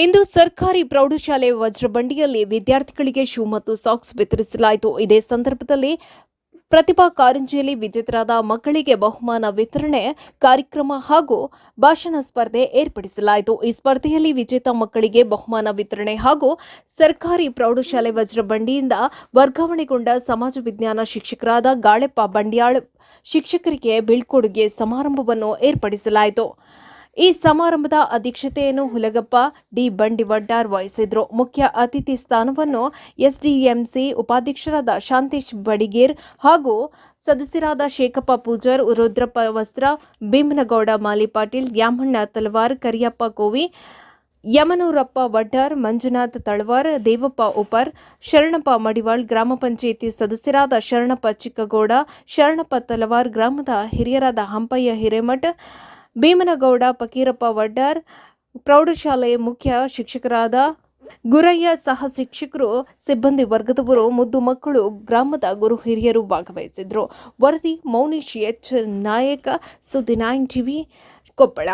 ಇಂದು ಸರ್ಕಾರಿ ಪ್ರೌಢಶಾಲೆ ವಜ್ರಬಂಡಿಯಲ್ಲಿ ವಿದ್ಯಾರ್ಥಿಗಳಿಗೆ ಶೂ ಮತ್ತು ಸಾಕ್ಸ್ ವಿತರಿಸಲಾಯಿತು. ಇದೇ ಸಂದರ್ಭದಲ್ಲಿ ಪ್ರತಿಭಾ ಕಾರಂಜಿಯಲ್ಲಿ ವಿಜೇತರಾದ ಮಕ್ಕಳಿಗೆ ಬಹುಮಾನ ವಿತರಣೆ ಕಾರ್ಯಕ್ರಮ ಹಾಗೂ ಭಾಷಣ ಸ್ಪರ್ಧೆ ಏರ್ಪಡಿಸಲಾಯಿತು. ಈ ಸ್ಪರ್ಧೆಯಲ್ಲಿ ವಿಜೇತ ಮಕ್ಕಳಿಗೆ ಬಹುಮಾನ ವಿತರಣೆ ಹಾಗೂ ಸರ್ಕಾರಿ ಪ್ರೌಢಶಾಲೆ ವಜ್ರಬಂಡಿಯಿಂದ ವರ್ಗಾವಣೆಗೊಂಡ ಸಮಾಜ ವಿಜ್ಞಾನ ಶಿಕ್ಷಕರಾದ ಗಾಳೆಪ್ಪ ಬಂಡ್ಯಾಳ್ ಶಿಕ್ಷಕರಿಗೆ ಬೀಳ್ಕೊಡುಗೆ ಸಮಾರಂಭವನ್ನು ಏರ್ಪಡಿಸಲಾಯಿತು. ಈ ಸಮಾರಂಭದ ಅಧ್ಯಕ್ಷತೆಯನ್ನು ಹುಲಗಪ್ಪ ಡಿ ಬಂಡಿವಡ್ಡಾರ್ ವಹಿಸಿದ್ರು. ಮುಖ್ಯ ಅತಿಥಿ ಸ್ಥಾನವನ್ನು ಎಸ್ಡಿಎಂಸಿ ಉಪಾಧ್ಯಕ್ಷರಾದ ಶಾಂತೇಶ್ ಬಡಿಗೇರ್ ಹಾಗೂ ಸದಸ್ಯರಾದ ಶೇಖಪ್ಪ ಪೂಜಾರ್, ರುದ್ರಪ್ಪ ವಸ್ತ್ರ, ಭೀಮನಗೌಡ ಮಾಲಿ ಪಾಟೀಲ್ ಯಾಮಣ್ಣ ತಲವಾರ್, ಕರಿಯಪ್ಪ ಕೋವಿ, ಯಮನೂರಪ್ಪ ವಡ್ಡಾರ್, ಮಂಜುನಾಥ್ ತಳವಾರ್, ದೇವಪ್ಪ ಉಪರ್, ಶರಣಪ್ಪ ಮಡಿವಾಳ್, ಗ್ರಾಮ ಪಂಚಾಯಿತಿ ಸದಸ್ಯರಾದ ಶರಣಪ್ಪ ಚಿಕ್ಕಗೌಡ, ಶರಣಪ್ಪ ತಲವಾರ್, ಗ್ರಾಮದ ಹಿರಿಯರಾದ ಹಂಪಯ್ಯ ಹಿರೇಮಠ್ ಭೀಮನಗೌಡ, ಫಕೀರಪ್ಪ ವಡ್ಡಾರ್, ಪ್ರೌಢಶಾಲೆಯ ಮುಖ್ಯ ಶಿಕ್ಷಕರಾದ ಗುರಯ್ಯ ಸಹ ಶಿಕ್ಷಕರು, ಸಿಬ್ಬಂದಿ ವರ್ಗದವರು, ಮುದ್ದು ಮಕ್ಕಳು, ಗ್ರಾಮದ ಗುರು ಹಿರಿಯರು ಭಾಗವಹಿಸಿದ್ರು ವರದಿ ಮೌನಿಶ್ ಎಚ್. ನಾಯಕ, ಸುದ್ದಿ ನೈನ್ ಟಿವಿ ಕೊಪ್ಪಳ.